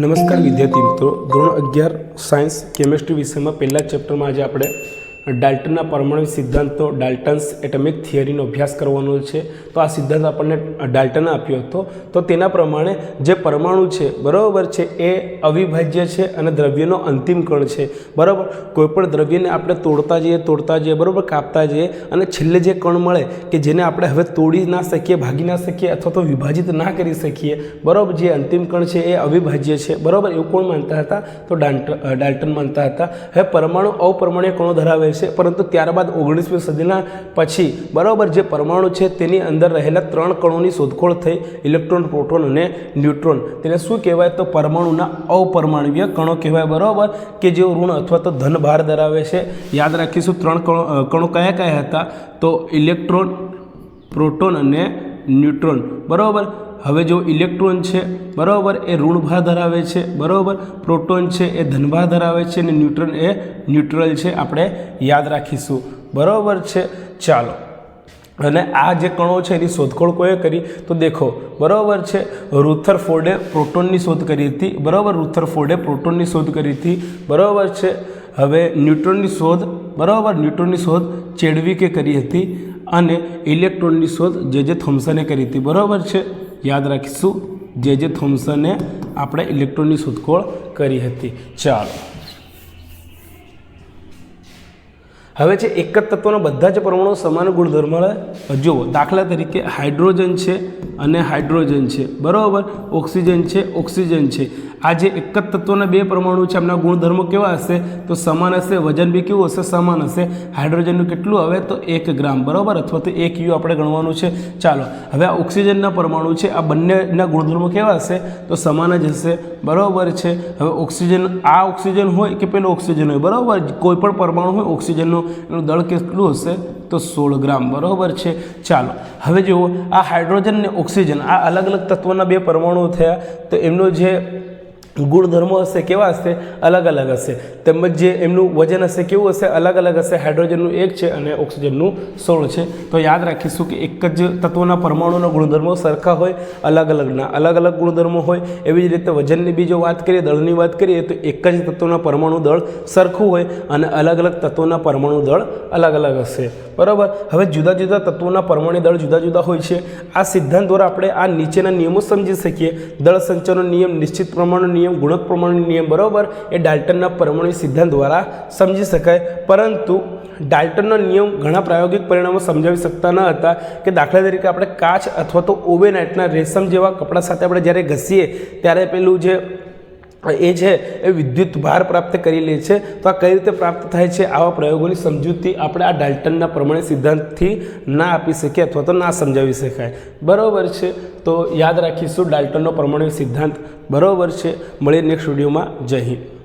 નમસ્કાર વિદ્યાર્થી મિત્રો. ધોરણ અગિયાર સાયન્સ કેમેસ્ટ્રી વિષયમાં પહેલા ચેપ્ટરમાં આજે આપણે ડાલ્ટનના પરમાણુ સિદ્ધાંતનો ડાલ્ટન્સ એટમિક થિયરીનો અભ્યાસ કરવાનો છે. તો આ સિદ્ધાંત આપણને ડાલ્ટને આપ્યો હતો. તો તેના પ્રમાણે જે પરમાણુ છે, બરાબર છે, એ અવિભાજ્ય છે અને દ્રવ્યનો અંતિમ કણ છે. બરાબર? કોઈપણ દ્રવ્યને આપણે તોડતા જઈએ તોડતા જઈએ, બરાબર? કાપતા જઈએ અને છેલ્લે જે કણ મળે કે જેને આપણે હવે તોડી ના શકીએ, ભાગી ના શકીએ અથવા તો વિભાજિત ના કરી શકીએ, બરાબર? જે અંતિમ કણ છે એ અવિભાજ્ય છે. બરાબર? એવું કોણ માનતા હતા? તો ડાલ્ટ, ડાલ્ટન માનતા હતા. હવે પરમાણુ અપરમાણ્ય કણો ધરાવે છે પરંતુ ત્યારબાદ ઓગણીસમી સદીના પછી બરાબર જે પરમાણુ છે તેની અંદર રહેલા ત્રણ કણોની શોધખોળ થઈ. ઇલેક્ટ્રોન, પ્રોટોન અને ન્યુટ્રોન. તેને શું કહેવાય? તો પરમાણુના અપરમાણવીય કણો કહેવાય. બરાબર? કે જેઓ ઋણ અથવા તો ધન ભાર ધરાવે છે. યાદ રાખીશું, ત્રણ કણો કણો કયા કયા હતા? તો ઇલેક્ટ્રોન, પ્રોટોન અને ન્યુટ્રોન. બરાબર? હવે જો ઇલેક્ટ્રોન છે, બરાબર, એ ઋણભાર ધરાવે છે, બરાબર? પ્રોટોન છે, એ ધનભાર ધરાવે છે, અને ન્યુટ્રોન એ ન્યુટ્રલ છે, આપણે યાદ રાખીશું. બરાબર છે? ચાલો. અને આ જે કણો છે, એની શોધખોળ કોએ કરી? તો દેખો, બરાબર છે? રૂથર ફોર્ડે પ્રોટોનની શોધ કરી હતી. બરાબર? રૂથર ફોર્ડે પ્રોટોનની શોધ કરી હતી. બરાબર છે? હવે ન્યુટ્રોનની શોધ, બરાબર? ન્યુટ્રોનની શોધ ચેડવિકે કરી હતી. અને ઇલેક્ટ્રોનની શોધ જે જે થોમ્સને કરી હતી. બરાબર છે? યાદ રાખીશું. જે જે થોમ્સને આપણે ઇલેક્ટ્રોનની શોધખોળ કરી હતી. ચાલો. હવે છે એક જ તત્વના બધા જ પરમાણુ સમાન ગુણધર્મ જુઓ, દાખલા તરીકે હાઇડ્રોજન છે અને હાઇડ્રોજન છે. બરાબર? ઓક્સિજન છે ઓક્સિજન છે. આ જે એક જ તત્વના બે પરમાણુ છે. એમના ગુણધર્મો કેવા હશે? તો સમાન હશે, વજન બી કેવું હશે? સમાન હશે. હાઇડ્રોજનનું કેટલું હવે તો એક ગ્રામ. બરાબર? અથવા તો એક યુ આપણે ગણવાનું છે. ચાલો, હવે આ ઓક્સિજનના પરમાણુ છે. આ બંનેના ગુણધર્મો કેવા હશે? તો સમાન જ હશે. બરાબર છે. હવે ઓક્સિજન, આ ઓક્સિજન હોય કે પેલો ઓક્સિજન હોય? બરાબર? કોઈ પણ પરમાણુ હોય, ઓક્સિજનનો, એનું દળ કેટલું હશે? તો સોળ ગ્રામ, બરાબર છે? ચાલો, હવે જુઓ, આ હાઇડ્રોજન ને ઓક્સિજન, આ અલગ અલગ તત્વોના બે પરમાણુઓ થયા, તો એમનો જે ગુણધર્મો હશે, કેવા હશે? અલગ અલગ હશે. તેમજ જે એમનું વજન હશે, કેવું હશે? અલગ અલગ હશે. હાઇડ્રોજનનું એક છે અને ઓક્સિજનનું સોળ છે. તો યાદ રાખીશું કે એક જ તત્વના પરમાણુના ગુણધર્મો સરખા હોય, અલગ અલગના અલગ અલગ ગુણધર્મો હોય, એવી જ રીતે વજનની બી જો વાત કરીએ, દળની વાત કરીએ, તો એક જ તત્વના પરમાણુ દળ સરખું હોય અને અલગ અલગ તત્વોના પરમાણુ દળ અલગ અલગ હશે. બરાબર? હવે જુદા જુદા તત્વોના પરમાણુ દળ જુદા જુદા હોય છે. આ સિદ્ધાંત દ્વારા આપણે આ નીચેના નિયમો સમજી શકીએ. દળ સંચયનો નિયમ, નિશ્ચિત પ્રમાણનો નિયમ, ગુણક પ્રમાણનો નિયમ બરાબર, એ ડાલ્ટનના પરમાણુ સિદ્ધાંત દ્વારા સમજી શકાય. પરંતુ ડાલ્ટનનો નિયમ ઘણા પ્રાયોગિક પરિણામો સમજાવી શકતા ન હતા કે દાખલા તરીકે આપણે કાચ અથવા તો ઓવેનાઇટના રેશમ જેવા કપડાં સાથે આપણે જ્યારે ઘસીએ, ત્યારે પેલું જે એ છે એ વિદ્યુત ભાર પ્રાપ્ત કરી લે છે, તો આ કઈ રીતે પ્રાપ્ત થાય છે આવા પ્રયોગોની સમજૂતી આપણે આ ડાલ્ટનના પ્રમાણે સિદ્ધાંતથી ના આપી શકીએ અથવા તો ના સમજાવી શકાય. બરાબર છે? તો યાદ રાખીશું ડાલ્ટનનો પ્રમાણે સિદ્ધાંત. બરાબર છે? મળીએ નેક્સ્ટ વિડીયોમાં જય હિન્દ.